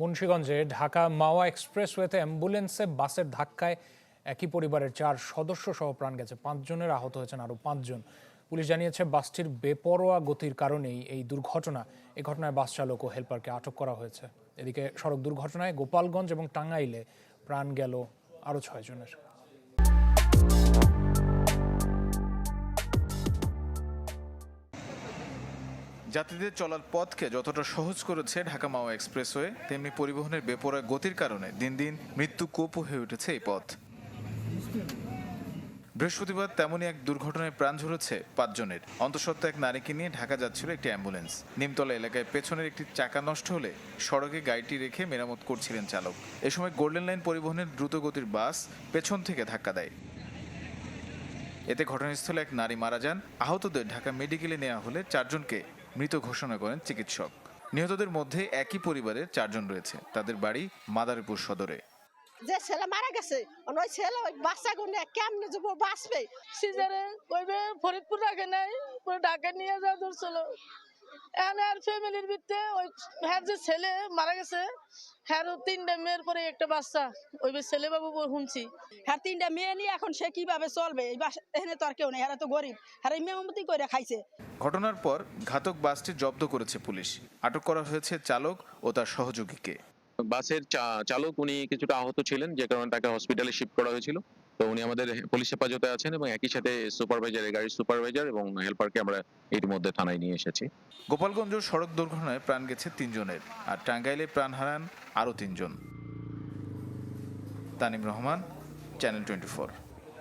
মুন্সীগঞ্জে ঢাকা মাওয়া এক্সপ্রেসওয়েতে অ্যাম্বুলেন্সে বাসের ধাক্কায় একই পরিবারের চার সদস্য সহ প্রাণ গেছে। পাঁচজনের আহত হয়েছেন আরও পাঁচজন। পুলিশ জানিয়েছে, বাসটির বেপরোয়া গতির কারণেই এই দুর্ঘটনা, এ ঘটনায় বাস চালক ও হেলপারকে আটক করা হয়েছে। এদিকে সড়ক দুর্ঘটনায় গোপালগঞ্জ এবং টাঙ্গাইলে প্রাণ গেল আরও ছয়জনের। যাত্রীদের চলার পথকে যতটা সহজ করেছে ঢাকা মাওয়া এক্সপ্রেসওয়ে, তেমনি পরিবহনের বেপরোয়া গতির কারণে দিন দিন মৃত্যু কোপও হয়ে উঠেছে এই পথ। বৃহস্পতিবার তেমনই এক দুর্ঘটনায় প্রাণ ঝরেছে পাঁচজনের। অন্তঃসত্ত্বা এক নারীকে নিয়ে ঢাকা যাচ্ছিল একটি অ্যাম্বুলেন্স। নিমতলা এলাকায় পেছনের একটি চাকা নষ্ট হলে সড়কে গাড়িটি রেখে মেরামত করছিলেন চালক। এ সময় গোল্ডেন লাইন পরিবহনের দ্রুতগতির বাস পেছন থেকে ধাক্কা দেয়। এতে ঘটনাস্থলে এক নারী মারা যান। আহতদের ঢাকা মেডিকেলে নেওয়া হলে চারজনকে মৃত ঘোষণা করেন চিকিৎসক। নিহতদের মধ্যে একই পরিবারের চারজন রয়েছে। তাদের বাড়ি মাদারীপুর সদরে। যে ছেলে মারা গেছে ওই ছেলে ওই বাচ্চা গুনে কেমনে যাব বাঁচবে? সিজারে কইবে, ফরিদপুর রাখে নাই ঢাকা নিয়ে যাওয়া দূর এখন আর ফ্যামিলির ভিত্তে ওই হ্যার যে ছেলে মারা গেছে হ্যার তিনটা মেয়ের পরে একটা বাচ্চা। ওই ছেলে বাবু শুনছি। হ্যাঁ তিনটা মেয়ে নিয়ে এখন সে কীভাবে চলবে? এই বাস এখানে তো আর কেউ নেই হ্যাঁ তো গরিব। হ্যাঁ মেমতি করে খাইছে। ঘটনার পর ঘাতক বাসটি জব্দ করেছে পুলিশ। আটক করা হয়েছে চালক ও তার সহযোগীকে। বাসের চা- চালক উনি কিছুটা আহত ছিলেন যে কারণে তাকে হসপিটালে শিফট করা হয়েছিল। তো উনি আমাদের পুলিশ হেফাজতে আছেন এবং একই সাথে সুপারভাইজার গাড়ির সুপারভাইজার এবং হেল্পারকে আমরা এর মধ্যে থানায় নিয়ে এসেছি। গোপালগঞ্জ সড়ক দুর্ঘটনায় প্রাণ গেছে তিনজনের আর টাঙ্গাইলে প্রাণ হারান আরও তিনজন। Tanim Rahman channel twenty